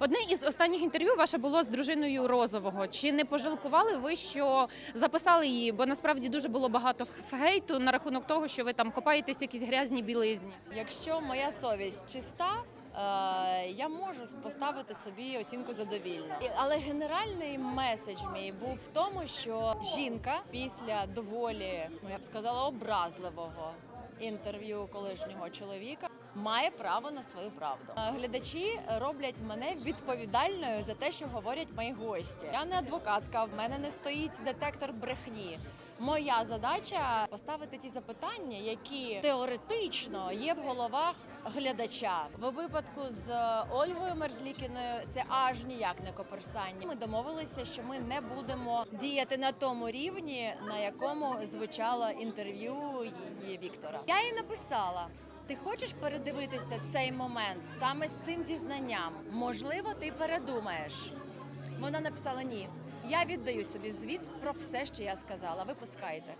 Одне із останніх інтерв'ю ваше було з дружиною Розового. Чи не пожалкували ви, що записали її? Бо насправді дуже було багато хейту на рахунок того, що ви там копаєтесь якісь грязні білизні. Якщо моя совість чиста. е, Я можу поставити собі оцінку задовільно, але генеральний меседж мій був в тому, що жінка після доволі, ну я б сказала, образливого інтерв'ю колишнього чоловіка має право на свою правду. Е, Глядачі роблять мене відповідальною за те, що говорять мої гості. Я не адвокатка, в мене не стоїть детектор брехні. Моя задача поставити ті запитання, які теоретично є в головах глядача. В випадку з е, Ольгою Мерзлікіною це аж ніяк не коперсання. Ми домовилися, що ми не будемо діяти на тому рівні, на якому звучало інтерв'ю її Віктора. Я їй написала. Ти хочеш передивитися цей момент саме з цим зізнанням? Можливо, ти передумаєш. Вона написала ні. Я віддаю собі звіт про все, що я сказала. Випускайте.